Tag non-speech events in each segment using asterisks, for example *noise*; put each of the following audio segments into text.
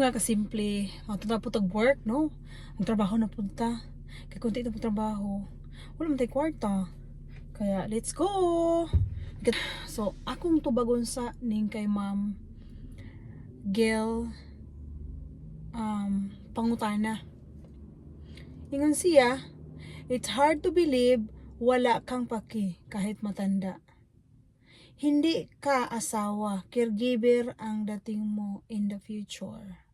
mga kasimple, matuta po tag work, no? Ang trabaho na punta. Kaya kunti na po trabaho. Wala man tayo kwarta. Kaya, let's go! So, akong tubagon sa ning kay ma'am Gel um, pangutana. Ingon siya, it's hard to believe wala kang paki kahit matanda. Hindi ka asawa, caregiver ang dating mo in the future.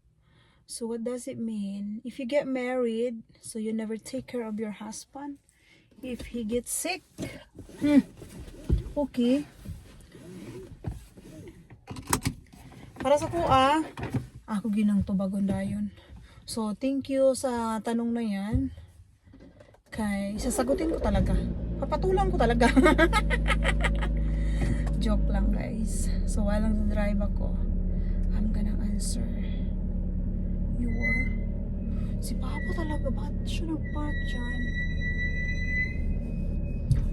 So what does it mean? If you get married, so you never take care of your husband. If he gets sick, hmm, okay. Para sa kuha, ako ginang tubagon dayon. So, thank you sa tanong na yan. Kay, sasagutin ko talaga. Papatulang ko talaga. *laughs* Joke lang guys. So, while nag-drive ako, I'm gonna answer your... Si Papa talaga, bakit siya nag-park dyan?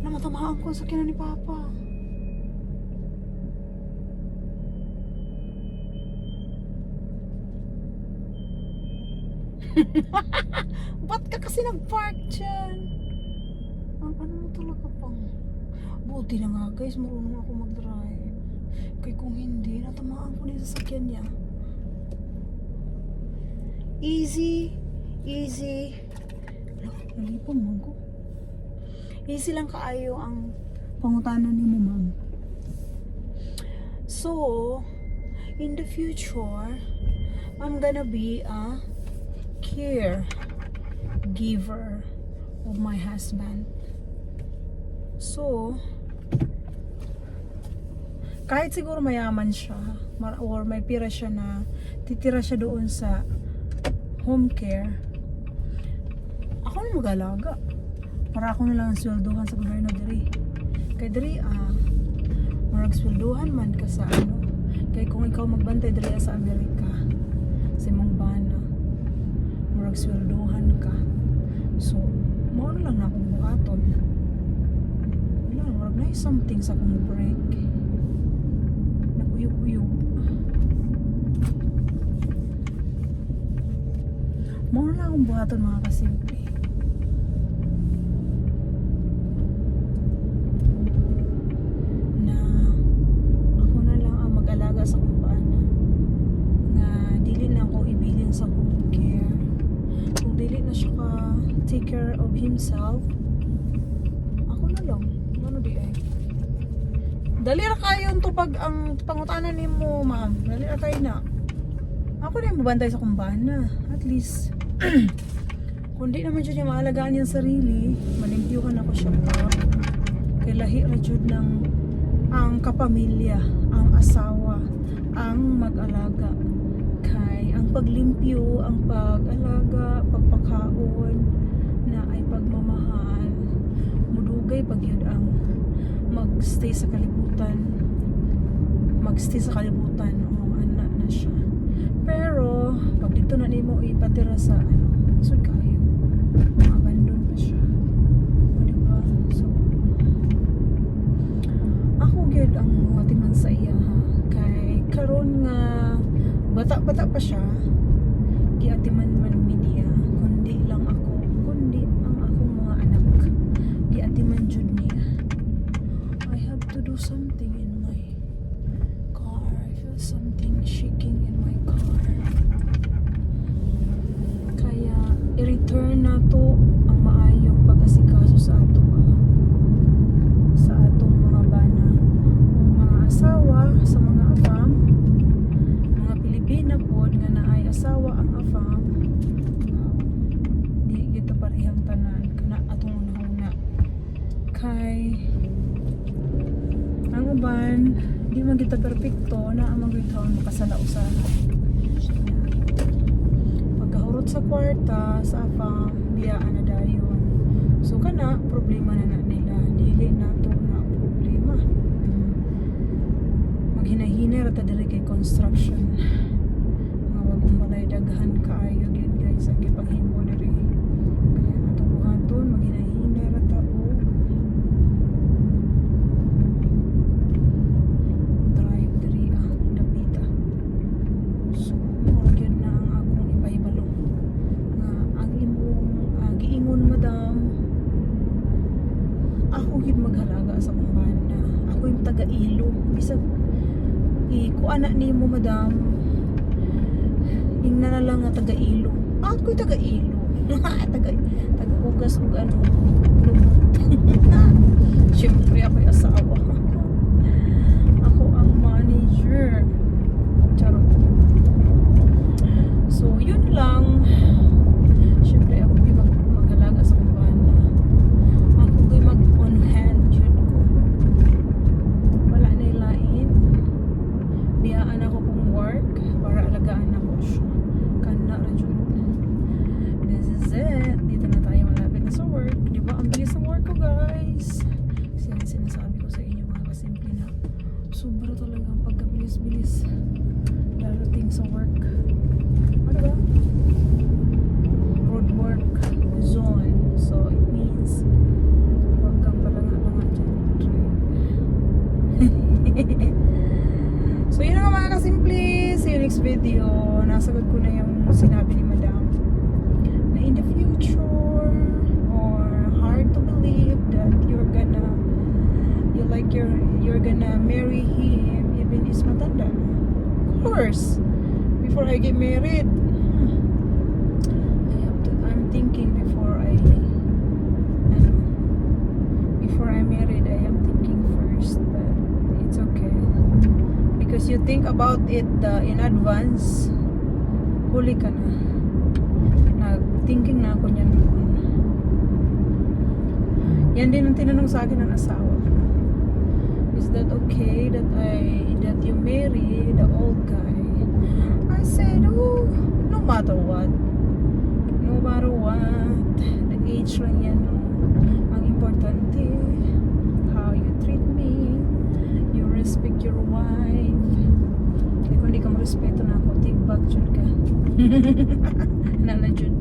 Namatamaan ko sa kina ni Papa. *laughs* Ba't ka kasi nag-park dyan? Ang ano mo talaga pang... Buti na nga guys, marunong ako mag-drive. Kaya kung hindi, natamaan ko na yung sasakyan niya. Easy, easy. Nalipong mo ko. Easy lang kaayo ang pangutanan ni mo, ma'am. So, in the future, I'm gonna be a care giver of my husband. So, kahit siguro mayaman siya or may pira siya na titira siya doon sa home care, ako na mag-alaga. Para ako na lang ang sweldohan sa gobyerno diri. Kay diri ah, marag sweldohan man ka sa ano. Kay kung ikaw magbantay diri sa Amerika, sa imong bana, murag sweldohan ka. So, mo na lang na akong buhaton. Wala, murag na something sa akong break. Naguyog-uyog. Mo na lang akong buhaton mga kasimple. Na ako na lang ang mag-alaga sa kumpana nga dili na ako ibilin sa home care. Kung dili na siya ka take care of himself ako na lang. Ano di ay dali ra kayo to pag ang pangutanan nimo ma'am. Dali ra kayo na. Ako na yung mabantay sa kumbana at least *clears throat* kung di naman dyan niya maalagaan yung sarili malimpyuhan ako siya. Pa kay lahi ra jud ng ang kapamilya ang asawa ang mag-alaga. Kay ang paglimpyo, ang pag-alaga, pagpakaon na ay pagmamahal. Mudugay pag yun ang magstay sa kalibutan magstay sa kalibutan o anak na siya pero pag dito na nimo ipatira sa ano sud kayo abandon pa siya o diba so ako gyud ang matiman sa iya ha kay karon nga bata-bata pa siya. Giatiman man media. Kundi lang ako. Kundi ang akong mga anak. Giatiman jud niya. I have to do something in my car. I feel something shaking in my car. Kaya i-return na to ang maayong pag-asikaso sa ato ah, sa atong mga bana mga asawa sa mga Pilipina po nga naay asawa ang afam uh, di gito parehang tanan. Kana atong una kay ang uban di man kita perpekto na ang mga taon makasala usaha pagkahurot sa kwarta sa afam biyaan na dayon. So kana problema na na taga Ilo. Bisag ikuana nimo madam. Ingna na lang nga taga Ilo ah ko taga Ilo *laughs* taga taga ugas ug ano lumot *laughs* syempre ako asawa. *laughs* Ako ang manager. Charot. So yun lang. Ang pagkabilis-bilis darating sa work. Ano ba? Road work zone. So, it means huwag kang palanga-langa dyan. *laughs* so, yun nga mga kasimple. See you next video. Nasagot ko na yung sinabi ni Madam na in the future or hard to believe that you're gonna you like you're you're gonna marry him even is matanda. Of course. Before I get married, I have to, I'm thinking before I ano, before I married, I am thinking first, but it's okay. Because you think about it uh, in advance, huli ka na. Nag-thinking na ako niyan noon. Yan din ang tinanong sa akin ng asawa. Is that okay that I that you marry the old guy? I said, oh, no matter what. No matter what. The age lang yan. Ang importante, how you treat me. You respect your wife. Kaya kung di ka respeto na ako, take back dyan ka. *laughs* Nala dyan.